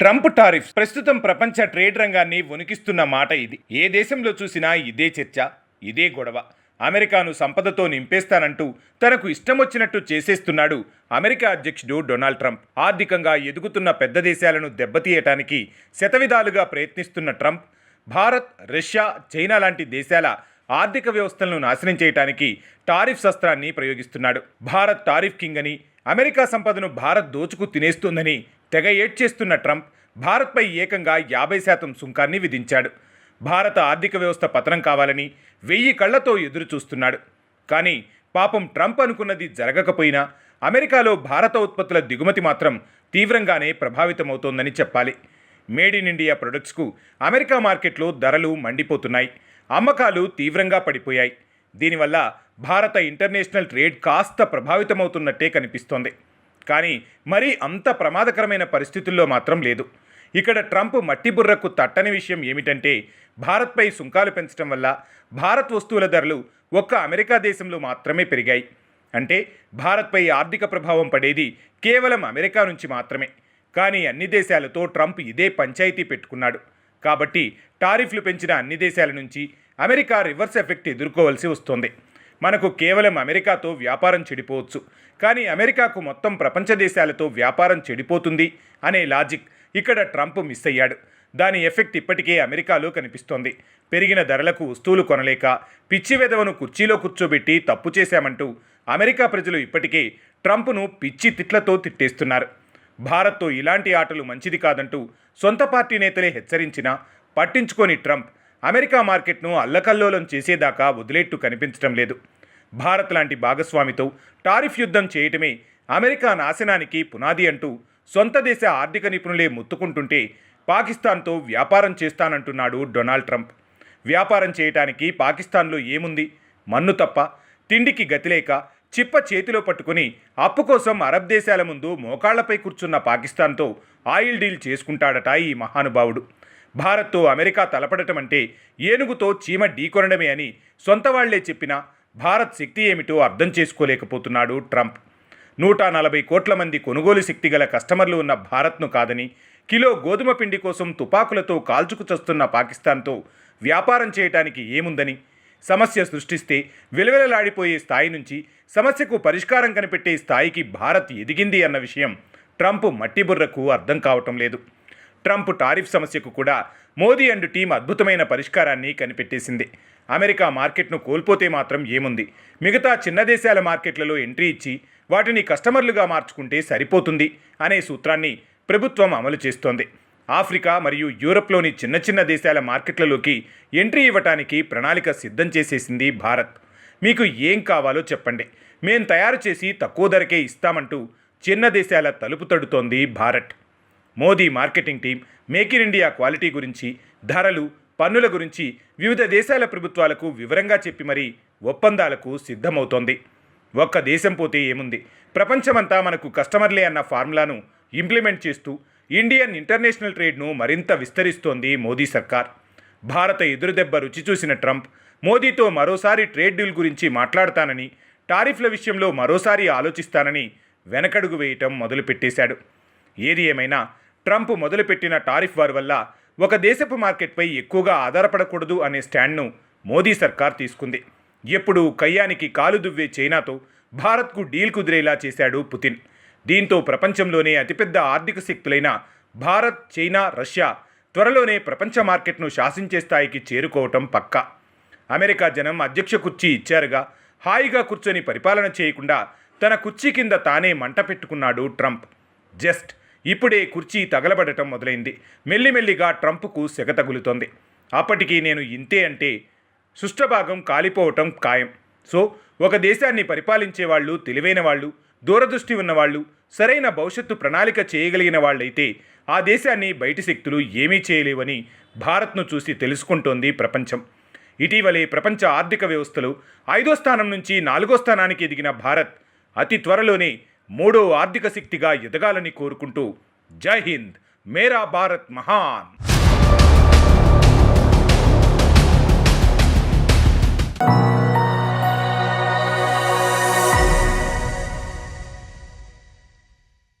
Trump tariff. ప్రస్తుతం ప్రపంచ trade రంగాన్ని వణికిస్తున్న మాట ఇది. ఏ దేశంలో చూసినా ఇదే చర్చ ఇదే గొడవ. అమెరికాను సంపదతో నింపేస్తానంటూ తనకు ఇష్టం వచ్చినట్టు చేసేస్తున్నాడు అమెరికా అధ్యక్షుడు డొనాల్డ్ ట్రంప్. ఆర్థికంగా ఎదుగుతున్న పెద్ద దేశాలను దెబ్బతీయటానికి శతవిధాలుగా ప్రయత్నిస్తున్న ట్రంప్ భారత్ రష్యా చైనా లాంటి దేశాల ఆర్థిక వ్యవస్థలను నాశనం చేయటానికి టారిఫ్ శస్త్రాన్ని ప్రయోగిస్తున్నాడు. భారత్ టారిఫ్ కింగ్ అని అమెరికా సంపదను భారత్ దోచుకు తినేస్తుందని తెగ ఏడ్చేస్తున్న ట్రంప్ భారత్పై ఏకంగా యాభై శాతం సుంకాన్ని విధించాడు. భారత ఆర్థిక వ్యవస్థ పతనం కావాలని వెయ్యి కళ్ళతో ఎదురు చూస్తున్నాడు కానీ పాపం ట్రంప్ అనుకున్నది జరగకపోయినా అమెరికాలో భారత ఉత్పత్తుల దిగుమతి మాత్రం తీవ్రంగానే ప్రభావితమవుతోందని చెప్పాలి. మేడ్ ఇన్ ఇండియా ప్రొడక్ట్స్కు అమెరికా మార్కెట్లో ధరలు మండిపోతున్నాయి. అమ్మకాలు తీవ్రంగా పడిపోయాయి. దీనివల్ల భారత ఇంటర్నేషనల్ ట్రేడ్ కాస్త ప్రభావితమవుతున్నట్టే కనిపిస్తోంది. కానీ మరీ అంత ప్రమాదకరమైన పరిస్థితుల్లో మాత్రం లేదు. ఇక్కడ ట్రంప్ మట్టి బుర్రకు తట్టని విషయం ఏమిటంటే భారత్పై సుంకాలు పెంచడం వల్ల భారత్ వస్తువుల ధరలు ఒక్క అమెరికా దేశంలో మాత్రమే పెరిగాయి. అంటే భారత్పై ఆర్థిక ప్రభావం పడేది కేవలం అమెరికా నుంచి మాత్రమే. కానీ అన్ని దేశాలతో ట్రంప్ ఇదే పంచాయతీ పెట్టుకున్నాడు. కాబట్టి టారిఫ్లు పెంచిన అన్ని దేశాల నుంచి అమెరికా రివర్స్ ఎఫెక్ట్ ఎదుర్కోవాల్సి వస్తోంది. మనకు కేవలం అమెరికాతో వ్యాపారం చెడిపోవచ్చు. కానీ అమెరికాకు మొత్తం ప్రపంచ దేశాలతో వ్యాపారం చెడిపోతుంది అనే లాజిక్ ఇక్కడ ట్రంప్ మిస్ అయ్యాడు. దాని ఎఫెక్ట్ ఇప్పటికే అమెరికాలో కనిపిస్తోంది. పెరిగిన ధరలకు వస్తువులు కొనలేక పిచ్చి వెధవను కుర్చీలో కూర్చోబెట్టి తప్పు చేశామంటూ అమెరికా ప్రజలు ఇప్పటికే ట్రంప్ను పిచ్చి తిట్లతో తిట్టేస్తున్నారు. భారత్తో ఇలాంటి ఆటలు మంచిది కాదంటూ సొంత పార్టీ నేతలే హెచ్చరించినా పట్టించుకోని ట్రంప్ అమెరికా మార్కెట్ను అల్లకల్లోలం చేసేదాకా వదిలేట్టు కనిపించడం లేదు. భారత్ లాంటి భాగస్వామితో టారిఫ్ యుద్ధం చేయటమే అమెరికా నాశనానికి పునాది అంటూ సొంత దేశ ఆర్థిక నిపుణులే ముత్తుకుంటుంటే పాకిస్తాన్తో వ్యాపారం చేస్తానంటున్నాడు డొనాల్డ్ ట్రంప్. వ్యాపారం చేయటానికి పాకిస్తాన్లో ఏముంది? మన్ను తప్ప తిండికి గతిలేక చిప్ప చేతిలో పట్టుకుని అప్పు కోసం అరబ్ దేశాల ముందు మోకాళ్ళపై కూర్చున్న పాకిస్తాన్తో ఆయిల్ డీల్ చేసుకుంటాడట ఈ మహానుభావుడు. భారత్తో అమెరికా తలపడటం అంటే ఏనుగుతో చీమ ఢీకొనడమే అని సొంత వాళ్ళే చెప్పినా భారత్ శక్తి ఏమిటో అర్థం చేసుకోలేకపోతున్నాడు ట్రంప్. నూట నలభై కోట్ల మంది కొనుగోలు శక్తి గల కస్టమర్లు ఉన్న భారత్ను కాదని కిలో గోధుమ పిండి కోసం తుపాకులతో కాల్చుకు చస్తున్న పాకిస్తాన్తో వ్యాపారం చేయటానికి ఏముందని సమస్య సృష్టిస్తే విలవిలలాడిపోయే స్థాయి నుంచి సమస్యకు పరిష్కారం కనిపెట్టే స్థాయికి భారత్ ఎదిగింది అన్న విషయం ట్రంప్ మట్టిబుర్రకు అర్థం కావటం లేదు. ట్రంప్ టారిఫ్ సమస్యకు కూడా మోదీ అండ్ టీం అద్భుతమైన పరిష్కారాన్ని కనిపెట్టేసింది. అమెరికా మార్కెట్ను కోల్పోతే మాత్రం ఏముంది? మిగతా చిన్న దేశాల మార్కెట్లలో ఎంట్రీ ఇచ్చి వాటిని కస్టమర్లుగా మార్చుకుంటే సరిపోతుంది అనే సూత్రాన్ని ప్రభుత్వం అమలు చేస్తోంది. ఆఫ్రికా మరియు యూరప్లోని చిన్న చిన్న దేశాల మార్కెట్లలోకి ఎంట్రీ ఇవ్వటానికి ప్రణాళిక సిద్ధం చేసేసింది భారత్. మీకు ఏం కావాలో చెప్పండి. మేం తయారు చేసి తక్కువ ధరకే ఇస్తామంటూ చిన్న దేశాల తలుపు తడుతోంది Bharat. Modi marketing team make in India quality గురించి ధరలు పన్నుల గురించి వివిధ దేశాల ప్రభుత్వాలకు వివరంగా చెప్పి మరీ ఒప్పందాలకు సిద్ధమవుతోంది. ఒక్క దేశం పోతే ఏముంది? ప్రపంచమంతా మనకు కస్టమర్లే అన్న ఫార్ములాను ఇంప్లిమెంట్ చేస్తూ ఇండియన్ ఇంటర్నేషనల్ ట్రేడ్ను మరింత విస్తరిస్తోంది మోదీ సర్కార్. భారత ఎదురుదెబ్బ రుచి చూసిన ట్రంప్ మోదీతో మరోసారి ట్రేడ్ డీల్ గురించి మాట్లాడతానని టారిఫ్ల విషయంలో మరోసారి ఆలోచిస్తానని వెనకడుగు వేయటం మొదలుపెట్టేశాడు. ఏది ఏమైనా ట్రంప్ మొదలుపెట్టిన టారిఫ్ వార్ వల్ల ఒక దేశపు మార్కెట్పై ఎక్కువగా ఆధారపడకూడదు అనే స్టాండ్ను మోదీ సర్కార్ తీసుకుంది. ఎప్పుడు కయ్యానికి కాలు దువ్వే చైనాతో భారత్కు డీల్ కుదిరేలా చేశాడు పుతిన్. దీంతో ప్రపంచంలోనే అతిపెద్ద ఆర్థిక శక్తులైన భారత్ చైనా రష్యా త్వరలోనే ప్రపంచ మార్కెట్ను శాసించే స్థాయికి చేరుకోవటం పక్కా. అమెరికా జనం అధ్యక్ష కుర్చీ ఇచ్చారుగా హాయిగా కూర్చొని పరిపాలన చేయకుండా తన కుర్చీ కింద తానే మంట పెట్టుకున్నాడు ట్రంప్. జస్ట్ ఇప్పుడే కుర్చీ తగలబడటం మొదలైంది. మెల్లిమెల్లిగా ట్రంప్కు సెగ తగులుతోంది. అప్పటికి నేను ఇంతే అంటే సుష్టభాగం కాలిపోవటం ఖాయం. సో ఒక దేశాన్ని పరిపాలించే వాళ్ళు తెలివైన వాళ్ళు దూరదృష్టి ఉన్నవాళ్ళు సరైన భవిష్యత్తు ప్రణాళిక చేయగలిగిన వాళ్ళైతే ఆ దేశాన్ని బయటి శక్తులు ఏమీ చేయలేవని భారత్ను చూసి తెలుసుకుంటోంది ప్రపంచం. ఇటీవలే ప్రపంచ ఆర్థిక వ్యవస్థలో ఐదో స్థానం నుంచి నాలుగో స్థానానికి ఎదిగిన భారత్ అతి త్వరలోనే మూడో ఆర్థిక శక్తిగా ఎదగాలని కోరుకుంటూ జై హింద్. మేరా భారత్ మహాన్.